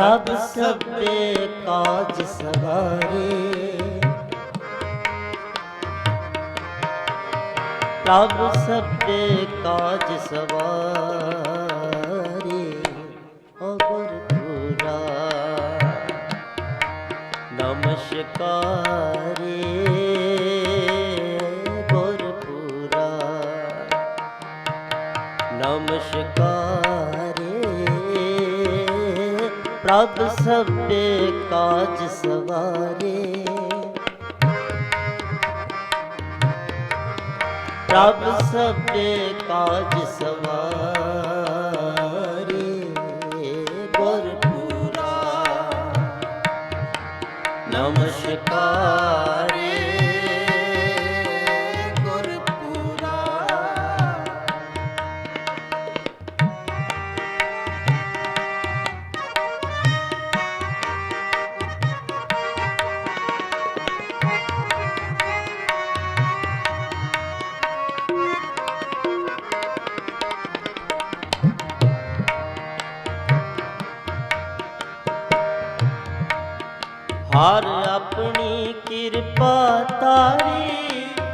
ਪ੍ਰਭ ਸਭੇ ਕਾਜ ਸਵਾਰੇ। ਪ੍ਰਭ ਸਭੇ ਕਾਜ ਸਵਾਰੇ। ਓ ਗੁਰਪੂਰਾ ਨਮਸਕਾਰੇ। ਗੁਰਪੂਰਾ ਨਮਸਕਾਰੇ। ਪ੍ਰਭ ਸਭੇ ਕਾਜ ਸਵਾਰੇ। ਪ੍ਰਭ ਸਭੇ ਕਾਜ ਸਵਾਰੇ।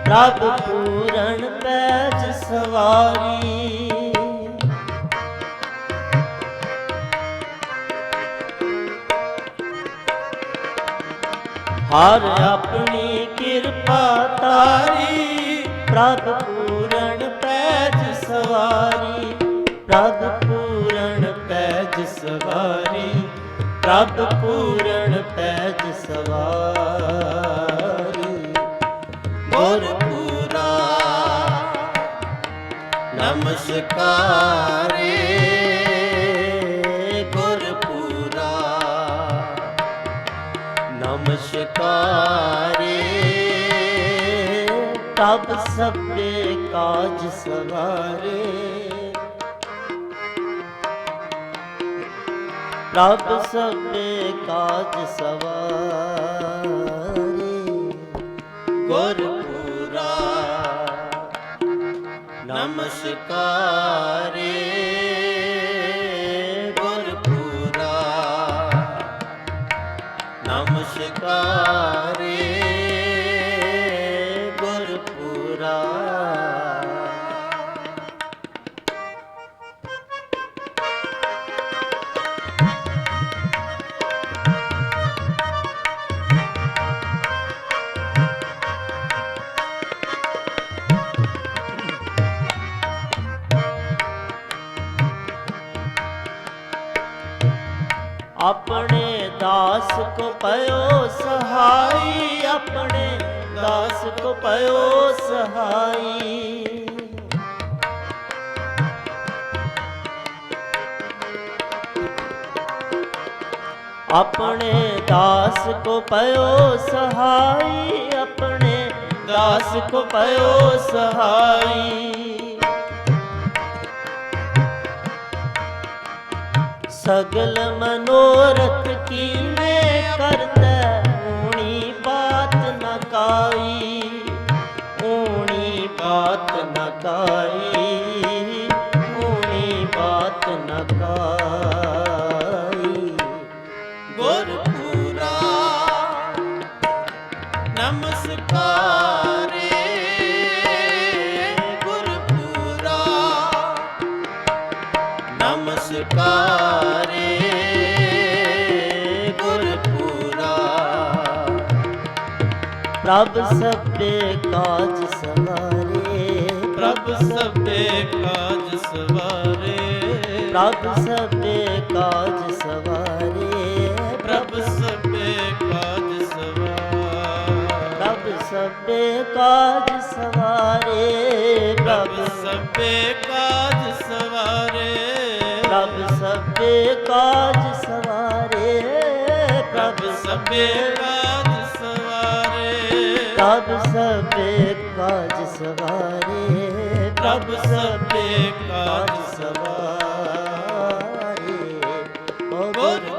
ਪ੍ਰਭ ਪੂਰਨ ਪੈਜ ਸਵਾਰੀ। ਹਰ ਆਪਣੀ ਕਿਰਪਾ ਤਾਰੀ, ਪ੍ਰਭ ਪੂਰਨ ਪੈਜ ਸਵਾਰੀ। ਪ੍ਰਭ ਪੂਰਨ ਪੈਜ ਸਵਾਰੀ, ਪ੍ਰਭ ਪੂਰਨ ਪੈਜ ਸਵਾਰੀ। ਨਮਸਕਾਰੇ ਗੁਰਪੂਰਾ ਨਮਸਕਾਰੇ ਪ੍ਰਭ ਸਭੇ ਕਾਜ ਸਵਾਰੇ। ਪ੍ਰਭ ਸਭੇ ਕਾਜ ਸਵਾਰੇ। ਗੁਰਪੂਰਾ ਨਮਸਕਾਰੇ। ਕੋ ਪਇਓ ਸਹਾਈ, ਆਪਣੇ ਦਾਸ ਕੋ ਪਇਓ ਸਹਾਈ। ਆਪਣੇ ਦਾਸ ਕੋ ਪਇਓ ਸਹਾਈ, ਆਪਣੇ ਦਾਸ ਕੋ ਪਇਓ ਸਹਾਈ। ਸਗਲ ਮਨੋਰਥ ਕੀਨੇ ਕਰਤੈ ਊਣੀ ਬਾਤ ਨ ਕਾਈ, ਊਣੀ ਬਾਤ ਨ ਕਾਈ, ਊਣੀ ਬਾਤ ਨ ਕਾਈ। ਗੁਰਪੂਰਾ, ਨਮਸਕਾਰੇ। ਪ੍ਰਭ ਸਭੇ ਕਾਜ ਸਵਾਰੇ। ਪ੍ਰਭ ਸਭੇ ਕਾਜ ਸਵਾਰੇ। ਪ੍ਰਭ ਸਭੇ ਕਾਜ ਸਵਾਰੇ। ਪ੍ਰਭ ਸਭੇ ਕਾਜ ਸਵਾਰੇ। ਪ੍ਰਭ ਸਭੇ ਕਾਜ ਸਵਾਰੇ। ਪ੍ਰਭ ਸਭੇ ਕਾਜ ਸਵਾਰੇ। ਪ੍ਰਭ ਸਭੇ ਕਾਜ ਸਵਾਰੇ। ਪ੍ਰਭ ਸਭੇ ਪ੍ਰਭ ਸਭੇ ਕਾਜ ਸਵਾਰੇ ਪ੍ਰਭ ਸਭੇ ਕਾਜ ਸਵਾਰੇ। ਓ ਗੁਰਪੂਰਾ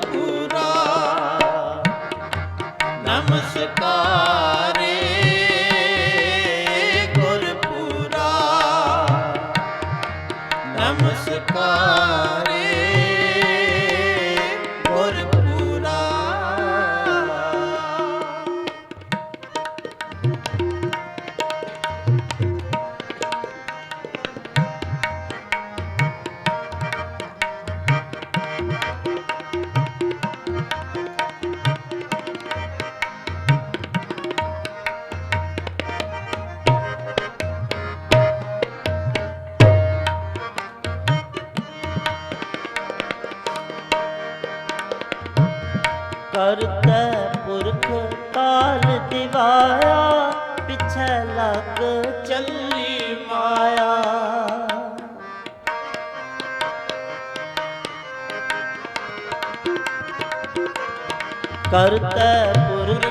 ਕਰਤੈ ਪੁਰਖ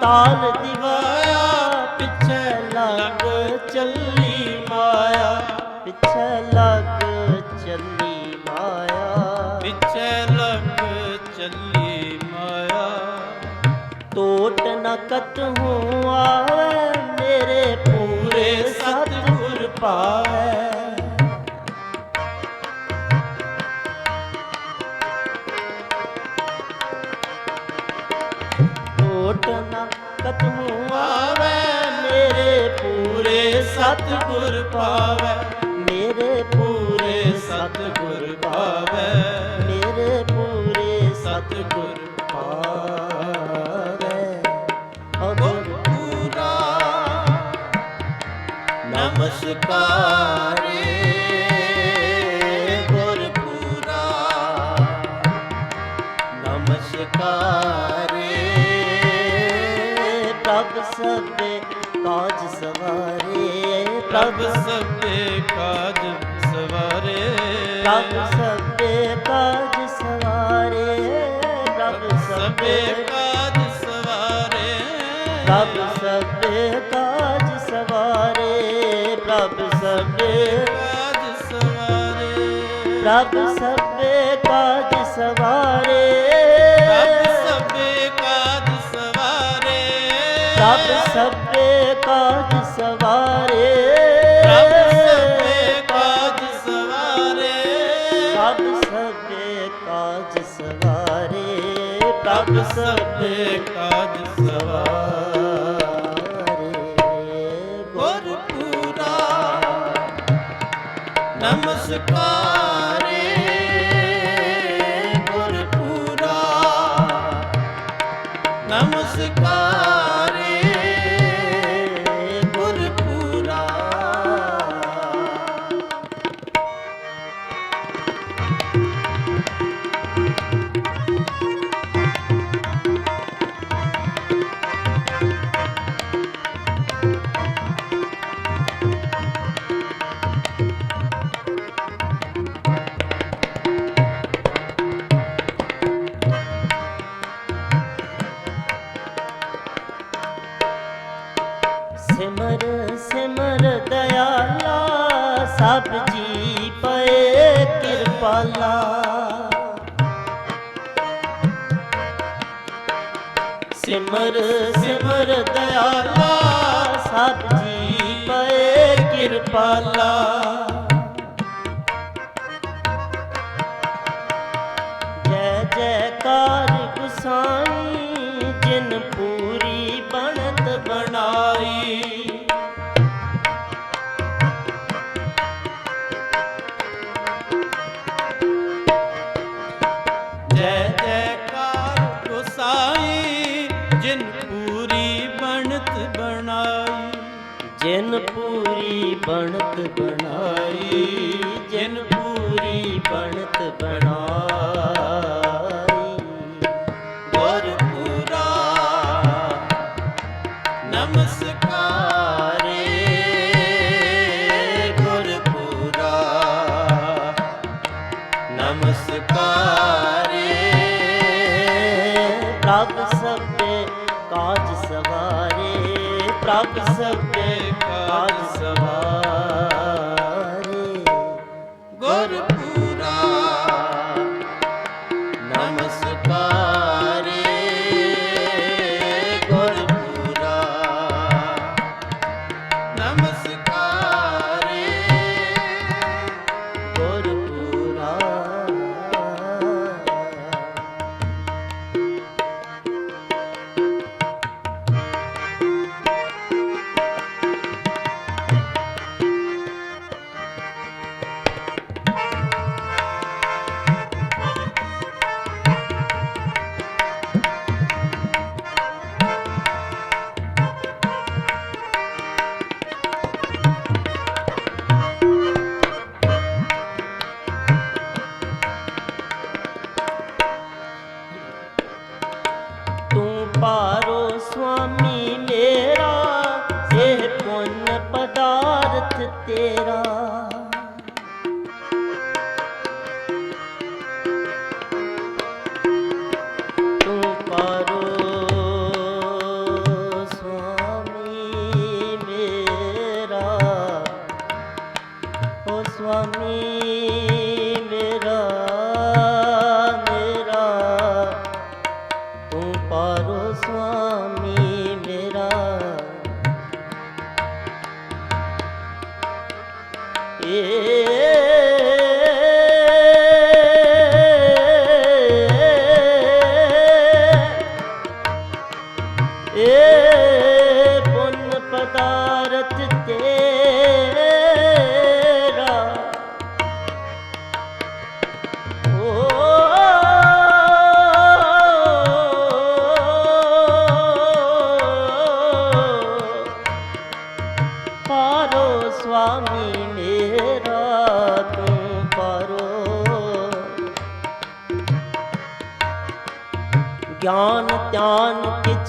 ਤਾਲ ਦਿਵਾਇਆ ਪਿਛੈ ਲੱਗ ਚੱਲੀ ਮਾਇਆ ਪਿਛੈ ਲੱਗ ਚੱਲੀ ਮਾਇਆ। ਪਿਛੇ ਲਗ ਚੱਲੀ ਮਾਇਆ। ਟੋਟ ਨ ਕਤਹੂ ਆਵੇ ਮੇਰੇ ਪੂਰੇ ਸਤਿਗੁਰ ਪਾਵੇ। ਟੋਟ ਨ ਆਵੇ ਮੇਰੇ ਪੂਰੇ ਸਤਿਗੁਰ ਪਾਵੇ। ਮੇਰੇ ਪੂਰੇ ਸਤਿਗੁਰ ਪ੍ਰਭ ਸਭੇ ਕਾਜ ਸਵਾਰੇ। ਪ੍ਰਭ ਸਭੇ ਕਾਜ ਸਵਾਰੇ ਪ੍ਰਭ ਸਭੇ ਕਾਜ ਸਵਾਰੇ। ਪ੍ਰਭ ਸਭੇ ਕਾਜ ਸਵਾਰੇ ਪ੍ਰਭ ਸਭੇ ਕਾਜ ਸਵਾਰੇ। ਪ੍ਰਭ ਸਭੇ ਕਾਜ ਸਵਾਰੇ। ਪ੍ਰਭ ਸਭੇ ਕਾਜ ਸਵਾਰੇ। ਪ੍ਰਭ ਸਭੇ ਸਭੇ ਕਾਜ ਸਵਾਰੇ। ਗੁਰ ਪੂਰਾ ਨਮਸਕਾਰੇ। ਕਿਰਪਾਲਾ। ਜੈ ਜੈਕਾਰ ਗੁਸਾਈ ਜਿਨ ਪੂਰੀ ਜਿਨ ਪੂਰੀ ਬਣਤ ਬਣਾਈ ਜਿਨ ਪੂਰੀ ਬਣਤ ਬਣਾਈ। ਪ੍ਰਭ ਸਭੇ ਕਾਜ ਸਵਾਰੇ ਗੁਰ ਤੇਰਾ। ਤੂੰ ਪਾਰੋ ਸੁਆਮੀ ਮੇਰਾ। ਓ ਸੁਆਮੀ ਮੇਰਾ ਮੇਰਾ। ਤੂੰ ਪਾਰੋ ਸੁਆਮੀ রে।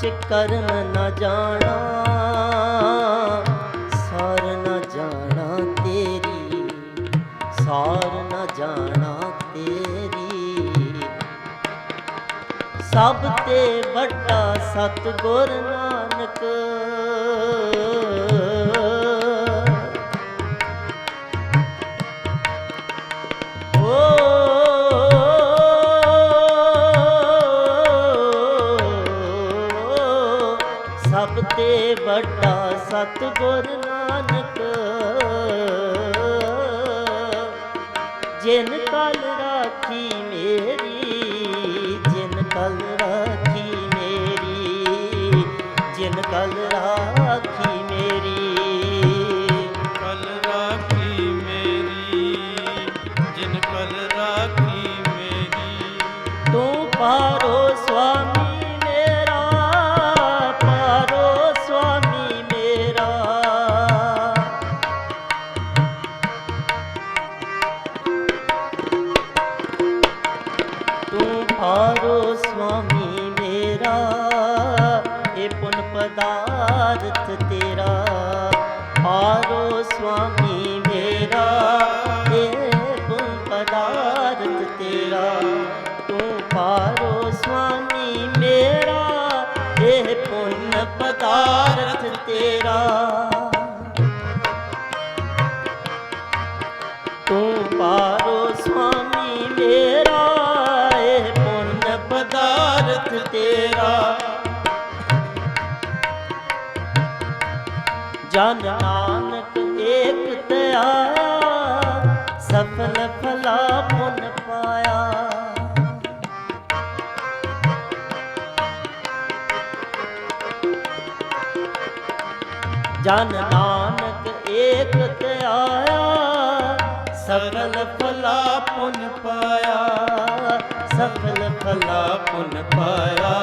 ਧਿਆਨ ਕਿਛ ਕਰਮ ਨ ਜਾਣਾ, ਸਾਰ ਨ ਜਾਣਾ ਤੇਰੀ, ਸਾਰ ਨ ਜਾਣਾ ਤੇਰੀ। ਸਭ ਤੇ ਵੱਡਾ ਸਤਿਗੁਰ ਨਾਨਕ ਵੱਡਾ ਸਤਿਗੁਰ ਨਾਨਕ ਜਿਨ ਕਲ ਰਾਖੀ ਮੇਰੀ ਜਿਨ ਕਲ ਰਾਖੀ ਮੇਰੀ ਜਿਨ ਕਲ ਤੂੰ ਪਾਰੋ ਸੁਆਮੀ ਮੇਰਾ ਇਹ ਪੁਨ ਪਦਾਰਥ ਤੇਰਾ ਪਾਰੋ ਸੁਆਮੀ ਮੇਰਾ ਇਹ ਪੁਨ ਪਦਾਰਥ ਤੇਰਾ ਤੂੰ ਪਾਰੋ ਸੁਆਮੀ ਮੇਰਾ ਇਹ ਪੁੰਨ ਪਦਾਰਥ ਤੇਰਾ ਤੇਰਾ। ਜਨ ਨਾਨਕ ਏਕ ਧਿਆਇਆ ਸਫਲ ਫਲਾ ਪੁੰਨ ਪਾਇਆ। ਜਨ ਨਾਨਕ ਏਕ ਧਿਆਇਆ ਸਫਲ ਫਲਾ ਪੁੰਨ ਪਾਇਆ। ਸਫਲ ਫਲਾ ਪੁੰਨ ਪਾਇਆ।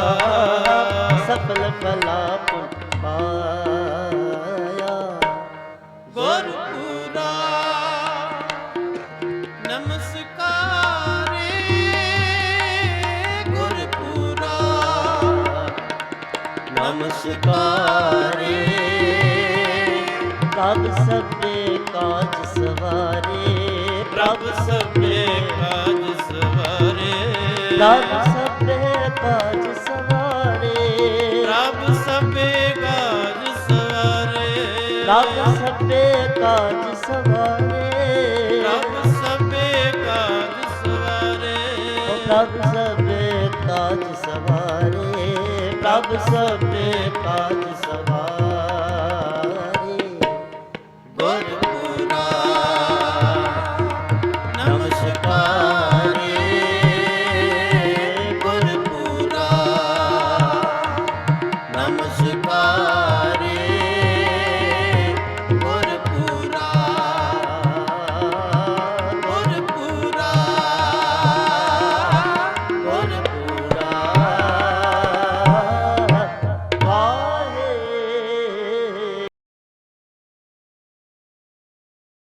ਸਫਲ ਫਲਾ ਪੁੰਨ ਪਾਇਆ। ਗੁਰਪੂਰਾ ਨਮਸਕਾਰੇ ਗੁਰਪੂਰਾ ਨਮਸਕਾਰੇ। ਕਬ ਸਭੇ ਕਾਜ ਸਵਾਰੇ। ਪ੍ਰਭ ਸਭੇ ਕਾਜ ਕਬ ਸਭੇ ਕਾਜ ਸਵਾਰੇ। ਪ੍ਰਭ ਸਭੇ ਕਾਜ ਸਵਾਰੇ। ਕਬ ਸਭੇ ਕਾਜ ਸਵਾਰੇ। ਪ੍ਰਭ ਸਭੇ ਕਾਜ ਸਵਾਰੇ। ਪ੍ਰਭ ਸਭੇ ਕਾਜ ਸਵਾਰੇ। ਪ੍ਰਭ ਸਭੇ